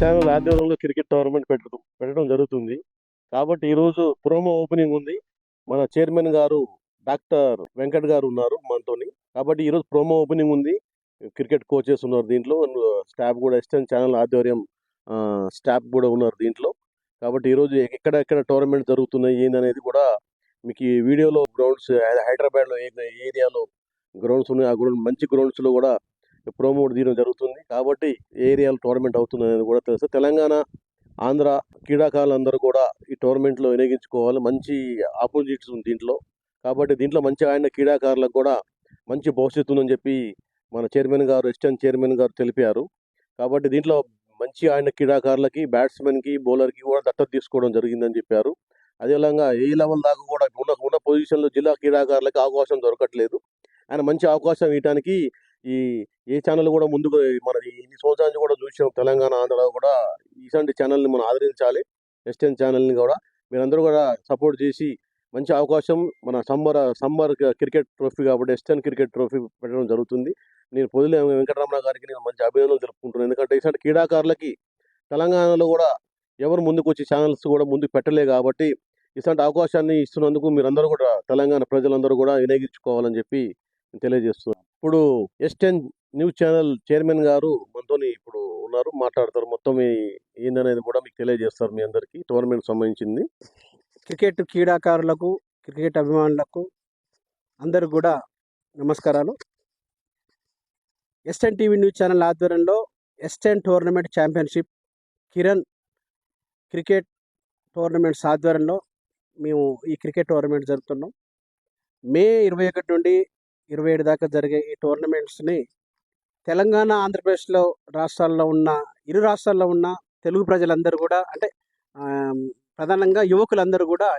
Channel ఆధ్వర్యంలో cricket tournament పెట్టడం పెట్టడం జరుగుతుంది. కాబట్టి ఈరోజు ప్రోమో ఓపెనింగ్ ఉంది. మన చైర్మన్ గారు డాక్టర్ వెంకట్ గారు ఉన్నారు మనతోని. కాబట్టి ఈరోజు ప్రోమో ఓపెనింగ్ ఉంది. క్రికెట్ కోచెస్ ఉన్నారు దీంట్లో. స్టాఫ్ కూడా ఎస్టర్న్ ఛానల్ ఆధ్వర్యం స్టాఫ్ కూడా ఉన్నారు దీంట్లో. కాబట్టి ఈరోజు ఎక్కడ ఎక్కడ టోర్నమెంట్ జరుగుతున్నాయి ఏందనేది కూడా మీకు ఈ వీడియోలో గ్రౌండ్స్ హైదరాబాద్లో ఏ ఏ ఏరియాలో గ్రౌండ్స్ ఉన్నాయి ఆ గ్రౌండ్ మంచి గ్రౌండ్స్లో కూడా ప్రోమోట్ తీయడం జరుగుతుంది. కాబట్టి ఏ ఏరియాలో టోర్నమెంట్ అవుతుంది అనేది కూడా తెలుసు. తెలంగాణ ఆంధ్ర క్రీడాకారులందరూ కూడా ఈ టోర్నమెంట్లో వినియోగించుకోవాలి. మంచి ఆపోజిట్స్ ఉంది దీంట్లో. కాబట్టి దీంట్లో మంచి ఆయన క్రీడాకారులకు కూడా మంచి భవిష్యత్తు ఉందని చెప్పి మన చైర్మన్ గారు ఎస్టర్న్ చైర్మన్ గారు తెలిపారు. కాబట్టి దీంట్లో మంచి ఆయన క్రీడాకారులకి బ్యాట్స్మెన్కి బౌలర్కి కూడా దత్తత తీసుకోవడం జరిగిందని చెప్పారు. అదేవిధంగా ఏ లెవెల్ దాకా కూడా ఉన్న ఉన్న పొజిషన్లో జిల్లా క్రీడాకారులకు అవకాశం దొరకట్లేదు. ఆయన మంచి అవకాశం ఇవ్వడానికి ఈ ఏ ఛానల్ కూడా ముందుకు మన ఇన్ని సంవత్సరాలు కూడా చూసాం తెలంగాణ ఆంధ్రలో కూడా ఇలాంటి ఛానల్ని మనం ఆదరించాలి. ఎస్టెన్ ఛానల్ని కూడా. మీరందరూ కూడా సపోర్ట్ చేసి మంచి అవకాశం మన సమ్మర్ సమ్మర్ క్రికెట్ ట్రోఫీ కాబట్టి ఎస్టర్న్ క్రికెట్ ట్రోఫీ పెట్టడం జరుగుతుంది. నేను పొదిలే వెంకటరమణ గారికి నేను మంచి అభినందనలు తెలుపుకుంటున్నాను. ఎందుకంటే ఇలాంటి క్రీడాకారులకి తెలంగాణలో కూడా ఎవరు ముందుకు వచ్చి ఛానల్స్ కూడా ముందుకు పెట్టలే కాబట్టి ఇలాంటి అవకాశాన్ని ఇస్తున్నందుకు మీరందరూ కూడా తెలంగాణ ప్రజలందరూ కూడా వినియోగించుకోవాలని చెప్పి నేను తెలియజేస్తున్నాను. ఇప్పుడు ఎస్టెన్ న్యూస్ ఛానల్ చైర్మన్ గారు మనతోని ఇప్పుడు ఉన్నారు మాట్లాడతారు. మొత్తం ఏందనేది కూడా మీకు తెలియజేస్తారు మీ అందరికీ టోర్నమెంట్ సంబంధించింది. క్రికెట్ క్రీడాకారులకు క్రికెట్ అభిమానులకు అందరు కూడా నమస్కారాలు. ఎస్టెన్ టీవీ న్యూస్ ఛానల్ ఆధ్వర్యంలో ఎస్టెన్ tournament championship Kiran cricket tournaments ఆధ్వర్యంలో మేము ఈ క్రికెట్ టోర్నమెంట్ జరుపుతున్నాం. మే ఇరవై ఒకటి నుండి ఇరవై ఏడు దాకా జరిగే ఈ టోర్నమెంట్స్ని తెలంగాణ ఆంధ్రప్రదేశ్లో రాష్ట్రాల్లో ఉన్న ఇరు రాష్ట్రాల్లో ఉన్న తెలుగు ప్రజలందరూ కూడా అంటే ప్రధానంగా యువకులందరూ కూడా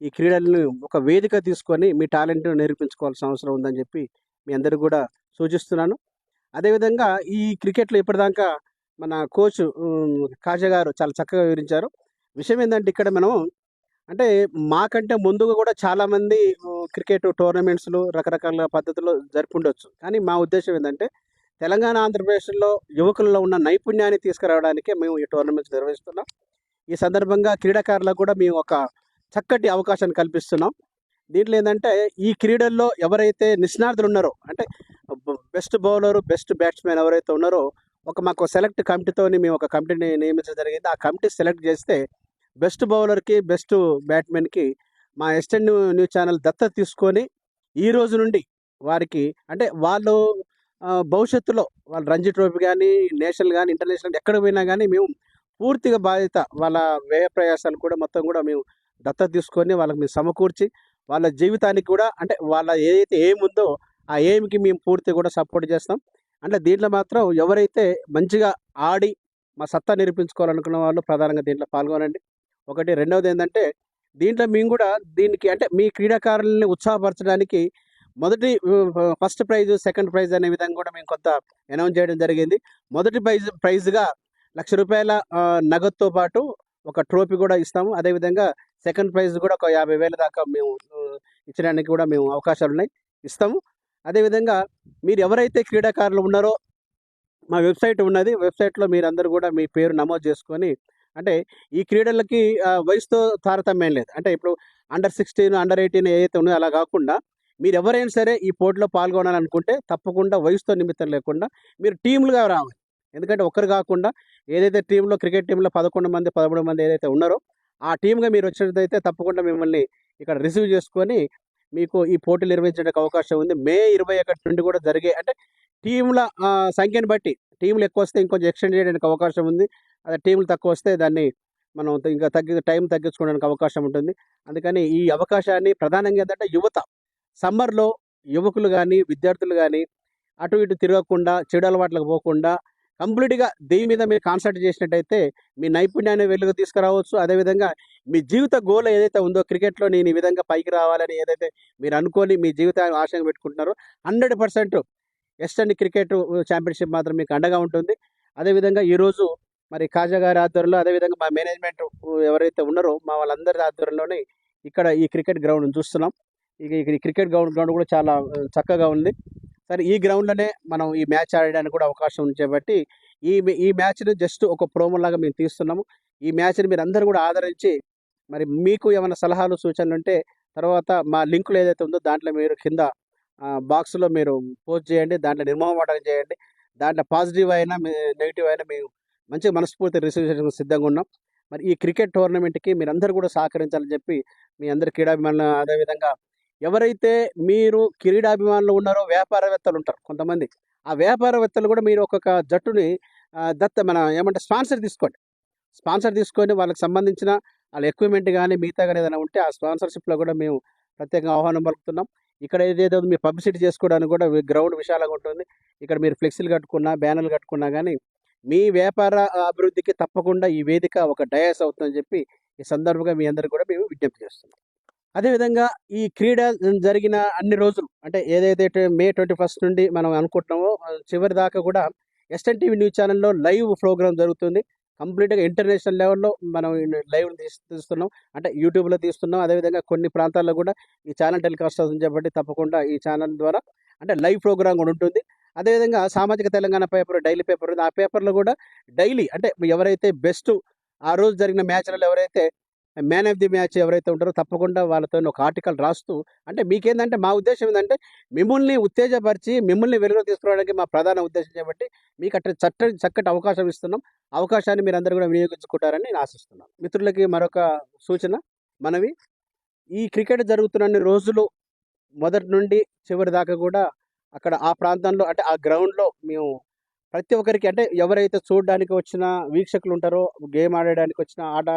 ఈ క్రీడలను ఒక వేదిక తీసుకొని మీ టాలెంట్ను నేర్పించుకోవాల్సిన అవసరం ఉందని చెప్పి మీ అందరూ కూడా సూచిస్తున్నాను. అదేవిధంగా ఈ క్రికెట్లో ఇప్పటిదాకా మన కోచ్ కాజా గారు చాలా చక్కగా వివరించారు. విషయం ఏంటంటే ఇక్కడ మనం అంటే మాకంటే ముందుగా కూడా చాలామంది క్రికెట్ టోర్నమెంట్స్లు రకరకాల పద్ధతుల్లో జరుపుండొచ్చు. కానీ మా ఉద్దేశం ఏంటంటే తెలంగాణ ఆంధ్రప్రదేశ్లో యువకుల్లో ఉన్న నైపుణ్యాన్ని తీసుకురావడానికే మేము ఈ టోర్నమెంట్స్ నిర్వహిస్తున్నాం. ఈ సందర్భంగా క్రీడాకారులకు కూడా మేము ఒక చక్కటి అవకాశాన్ని కల్పిస్తున్నాం. దీంట్లో ఏంటంటే ఈ క్రీడల్లో ఎవరైతే నిష్ణార్థులు ఉన్నారో అంటే బెస్ట్ బౌలర్ బెస్ట్ బ్యాట్స్మెన్ ఎవరైతే ఉన్నారో ఒక మాకు సెలెక్ట్ కమిటీతోని మేము ఒక కమిటీని నియమించడం జరిగింది. ఆ కమిటీ సెలెక్ట్ చేస్తే బెస్ట్ బౌలర్కి బెస్ట్ బ్యాట్మెన్కి మా ఎస్టెన్ న్యూస్ ఛానల్ దత్తత తీసుకొని ఈ రోజు నుండి వారికి అంటే వాళ్ళు భవిష్యత్తులో వాళ్ళు రంజీ ట్రోఫీ కానీ నేషనల్ కానీ ఇంటర్నేషనల్ ఎక్కడ పోయినా కానీ మేము పూర్తిగా బాధ్యత వాళ్ళ వ్యయ ప్రయాసాలు కూడా మొత్తం కూడా మేము దత్తత తీసుకొని వాళ్ళకి మేము సమకూర్చి వాళ్ళ జీవితానికి కూడా అంటే వాళ్ళ ఏదైతే ఎయిమ్ ఉందో ఆ ఎయిమ్కి మేము పూర్తిగా కూడా సపోర్ట్ చేస్తాం. అంటే దీంట్లో మాత్రం ఎవరైతే మంచిగా ఆడి మా సత్తా నిరూపించుకోవాలనుకున్న వాళ్ళు ప్రధానంగా దీంట్లో పాల్గొనండి. ఒకటి రెండవది ఏంటంటే దీంట్లో మేము కూడా దీనికి అంటే మీ క్రీడాకారుల్ని ఉత్సాహపరచడానికి మొదటి ఫస్ట్ ప్రైజ్ సెకండ్ ప్రైజ్ అనే విధంగా కూడా మేము కొంత అనౌన్స్ చేయడం జరిగింది. మొదటి ప్రైజ్ ప్రైజ్గా లక్ష రూపాయల నగదుతో పాటు ఒక ట్రోఫీ కూడా ఇస్తాము. అదేవిధంగా సెకండ్ ప్రైజ్ కూడా ఒక యాభై వేల దాకా మేము ఇచ్చడానికి కూడా మేము అవకాశాలు ఉన్నాయి. ఇస్తాము. అదేవిధంగా మీరు ఎవరైతే క్రీడాకారులు ఉన్నారో మా వెబ్సైట్ ఉన్నది. వెబ్సైట్లో మీరందరూ కూడా మీ పేరు నమోదు చేసుకొని అంటే ఈ క్రీడలకి వయసుతో తారతమ్యం లేదు. అంటే ఇప్పుడు అండర్ సిక్స్టీన్ అండర్ ఎయిటీన్ ఏదైతే ఉందో అలా కాకుండా మీరు ఎవరైనా సరే ఈ పోటీలో పాల్గొనాలనుకుంటే తప్పకుండా వయసుతో నిమిత్తం లేకుండా మీరు టీములుగా రావాలి. ఎందుకంటే ఒకరు కాకుండా ఏదైతే టీంలో క్రికెట్ టీంలో పదకొండు మంది పదమూడు మంది ఏదైతే ఉన్నారో ఆ టీంగా మీరు వచ్చినట్టయితే తప్పకుండా మిమ్మల్ని ఇక్కడ రిసీవ్ చేసుకొని మీకు ఈ పోటీలు నిర్వహించడానికి అవకాశం ఉంది. మే ఇరవై ఒకటి నుండి కూడా జరిగే అంటే టీంల సంఖ్యను బట్టి టీంలు ఎక్కువ వస్తే ఇంకొంచెం ఎక్స్టెండ్ చేయడానికి అవకాశం ఉంది. అదే టీంలు తక్కువ వస్తే దాన్ని మనం ఇంకా తగ్గి టైం తగ్గించుకోవడానికి అవకాశం ఉంటుంది. అందుకని ఈ అవకాశాన్ని ప్రధానంగా ఏంటంటే యువత సమ్మర్లో యువకులు కానీ విద్యార్థులు కానీ అటు ఇటు తిరగకుండా చెడు అలవాట్లకు పోకుండా కంప్లీట్గా దీని మీద మీరు కాన్సన్ట్రేట్ చేసినట్టయితే మీ నైపుణ్యాన్ని వెలుగు తీసుకురావచ్చు. అదేవిధంగా మీ జీవిత గోల్ ఏదైతే ఉందో క్రికెట్లో నేను ఈ విధంగా పైకి రావాలని ఏదైతే మీరు అనుకొని మీ జీవితాన్ని ఆశంగా పెట్టుకుంటున్నారో hundred percent western cricket championship మాత్రం మీకు అండగా ఉంటుంది. అదేవిధంగా ఈరోజు మరి కాజా గారి ఆధ్వర్యంలో అదేవిధంగా మా మేనేజ్మెంట్ ఎవరైతే ఉన్నారో మా వాళ్ళందరి ఆధ్వర్యంలోనే ఇక్కడ ఈ క్రికెట్ గ్రౌండ్ చూస్తున్నాం. ఇక ఇక్కడ ఈ క్రికెట్ గ్రౌండ్ గ్రౌండ్ కూడా చాలా చక్కగా ఉంది. సరే ఈ గ్రౌండ్లోనే మనం ఈ మ్యాచ్ ఆడడానికి కూడా అవకాశం ఉంది కాబట్టి ఈ ఈ మ్యాచ్ని జస్ట్ ఒక ప్రోమో లాగా మేము తీస్తున్నాము. ఈ మ్యాచ్ని మీరు అందరూ కూడా ఆదరించి మరి మీకు ఏమైనా సలహాలు సూచనలు ఉంటే తర్వాత మా లింకులు ఏదైతే ఉందో దాంట్లో మీరు కింద బాక్స్లో మీరు పోస్ట్ చేయండి. దాంట్లో నిర్మాణం చేయండి. దాంట్లో పాజిటివ్ అయినా నెగిటివ్ అయినా మేము మంచిగా మనస్ఫూర్తి రిసీవ్ చేయడానికి సిద్ధంగా ఉన్నాం. మరి ఈ క్రికెట్ టోర్నమెంట్కి మీరందరూ కూడా సహకరించాలని చెప్పి మీ అందరి క్రీడాభిమానులు అదేవిధంగా ఎవరైతే మీరు క్రీడాభిమానులు ఉన్నారో వ్యాపారవేత్తలు ఉంటారు కొంతమంది ఆ వ్యాపారవేత్తలు కూడా మీరు ఒక్కొక్క జట్టుని దత్త మన ఏమంటే స్పాన్సర్ తీసుకోండి. స్పాన్సర్ తీసుకొని వాళ్ళకి సంబంధించిన వాళ్ళ ఎక్విప్మెంట్ కానీ మిగతా కానీ ఏదైనా ఉంటే ఆ స్పాన్సర్షిప్లో కూడా మేము ప్రత్యేకంగా ఆహ్వానం పలుకుతున్నాం. ఇక్కడ ఏదేదో మీ పబ్లిసిటీ చేసుకోవడానికి కూడా గ్రౌండ్ విశాలంగా ఉంటుంది. ఇక్కడ మీరు ఫ్లెక్సీలు కట్టుకున్నా బ్యానర్లు కట్టుకున్నా కానీ మీ వ్యాపార అభివృద్ధికి తప్పకుండా ఈ వేదిక ఒక డయాస్ అవుతుందని చెప్పి ఈ సందర్భంగా మీ అందరికీ కూడా మేము విజ్ఞప్తి చేస్తున్నాం. అదేవిధంగా ఈ క్రీడ జరిగిన అన్ని రోజులు అంటే ఏదైతే మే ట్వంటీ ఫస్ట్ నుండి మనం అనుకుంటున్నామో చివరి దాకా కూడా ఎస్ఎన్ టీవీ న్యూస్ ఛానల్లో లైవ్ ప్రోగ్రామ్ జరుగుతుంది. కంప్లీట్గా ఇంటర్నేషనల్ లెవెల్లో మనం లైవ్ తీస్తున్నాం. అంటే యూట్యూబ్లో తీస్తున్నాం. అదేవిధంగా కొన్ని ప్రాంతాల్లో కూడా ఈ ఛానల్ టెలికాస్ట్ అవుతుంది కాబట్టి తప్పకుండా ఈ ఛానల్ ద్వారా. అంటే లైవ్ ప్రోగ్రామ్ కూడా ఉంటుంది. అదేవిధంగా సామాజిక తెలంగాణ పేపర్ డైలీ పేపర్ ఉంది. ఆ పేపర్లో కూడా డైలీ అంటే ఎవరైతే బెస్ట్ ఆ రోజు జరిగిన మ్యాచ్లలో ఎవరైతే మ్యాన్ ఆఫ్ ది మ్యాచ్ ఎవరైతే ఉంటారో తప్పకుండా వాళ్ళతో ఒక ఆర్టికల్ రాస్తూ అంటే మీకేందంటే మా ఉద్దేశం ఏంటంటే మిమ్మల్ని ఉత్తేజపరిచి మిమ్మల్ని వెలుగు తీసుకురావడానికి మా ప్రధాన ఉద్దేశం కాబట్టి మీకు అట్లా చట్ట చక్కటి అవకాశం ఇస్తున్నాం. అవకాశాన్ని మీరు అందరూ కూడా వినియోగించుకుంటారని నేను ఆశిస్తున్నాను. మిత్రులకి మరొక సూచన మనవి. ఈ క్రికెట్ జరుగుతున్న రోజులు మొదటి నుండి చివరి దాకా కూడా అక్కడ ఆ ప్రాంతంలో అంటే ఆ గ్రౌండ్లో మేము ప్రతి ఒక్కరికి అంటే ఎవరైతే చూడడానికి వచ్చిన వీక్షకులు ఉంటారో గేమ్ ఆడడానికి వచ్చిన ఆట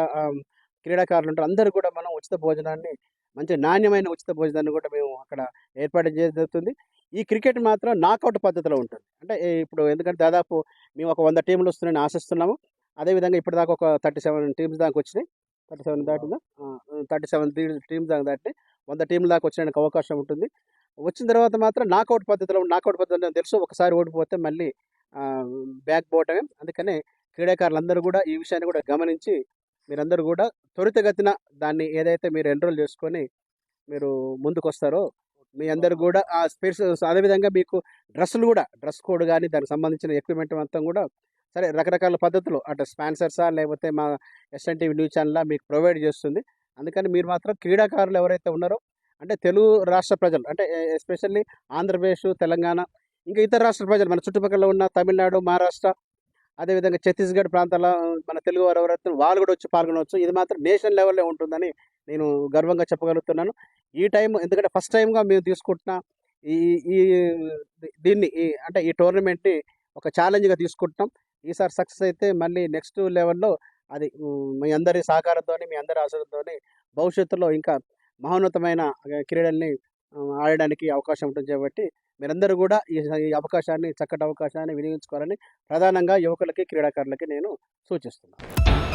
క్రీడాకారులు ఉంటారో అందరూ కూడా మనం ఉచిత భోజనాన్ని మంచి నాణ్యమైన ఉచిత భోజనాన్ని కూడా మేము అక్కడ ఏర్పాటు చేయడం జరుగుతుంది. ఈ క్రికెట్ మాత్రం నాకౌట్ పద్ధతిలో ఉంటుంది. అంటే ఇప్పుడు ఎందుకంటే దాదాపు మేము ఒక వంద టీంలు వస్తున్నాయని ఆశిస్తున్నాము. అదేవిధంగా ఇప్పటిదాకా ఒక థర్టీ సెవెన్ టీమ్స్ దాకా వచ్చినాయి. థర్టీ సెవెన్ దాటిందా? థర్టీ సెవెన్ టీమ్స్ దాకా దాటి వంద టీంల దాకా వచ్చడానికి అవకాశం ఉంటుంది. వచ్చిన తర్వాత మాత్రం నాకౌట్ పద్ధతిలో నాకౌట్ పద్ధతిలో తెలుసు. ఒకసారి ఓడిపోతే మళ్ళీ బ్యాక్ పోవటమే అందుకనే క్రీడాకారులందరూ కూడా ఈ విషయాన్ని కూడా గమనించి మీరందరూ కూడా త్వరితగతిన దాన్ని ఏదైతే మీరు ఎన్రోల్ చేసుకొని మీరు ముందుకు వస్తారో మీ అందరు కూడా ఆ స్పేస్ అదేవిధంగా మీకు డ్రెస్సులు కూడా డ్రెస్ కోడ్ కానీ దానికి సంబంధించిన ఎక్విప్మెంట్ మొత్తం కూడా సరే రకరకాల పద్ధతులు అటు స్పాన్సర్సా లేకపోతే మా S N TV news channel మీకు ప్రొవైడ్ చేస్తుంది. అందుకని మీరు మాత్రం క్రీడాకారులు ఎవరైతే ఉన్నారో అంటే తెలుగు రాష్ట్ర ప్రజలు అంటే ఎస్పెషల్లీ ఆంధ్రప్రదేశ్ తెలంగాణ ఇంకా ఇతర రాష్ట్ర ప్రజలు మన చుట్టుపక్కల ఉన్న తమిళనాడు మహారాష్ట్ర అదేవిధంగా ఛత్తీస్గఢ్ ప్రాంతాల మన తెలుగు వారు ఎవరైతే వాళ్ళు కూడా వచ్చి పాల్గొనవచ్చు. ఇది మాత్రం నేషనల్ లెవెల్లో ఉంటుందని నేను గర్వంగా చెప్పగలుగుతున్నాను. ఈ టైం ఎందుకంటే ఫస్ట్ టైంగా మేము తీసుకుంటున్న ఈ ఈ దీన్ని ఈ అంటే ఈ టోర్నమెంట్ని ఒక ఛాలెంజ్గా తీసుకుంటున్నాం. ఈసారి సక్సెస్ అయితే మళ్ళీ నెక్స్ట్ లెవెల్లో అది మీ అందరి సహకారంతో మీ అందరి ఆశలతో భవిష్యత్తులో ఇంకా మహోన్నతమైన క్రీడల్ని ఆడడానికి అవకాశం ఉంటుంది కాబట్టి మీరందరూ కూడా ఈ ఈ అవకాశాన్ని చక్కటి అవకాశాన్ని వినియోగించుకోవాలని ప్రధానంగా యువకులకి క్రీడాకారులకి నేను సూచిస్తున్నాను.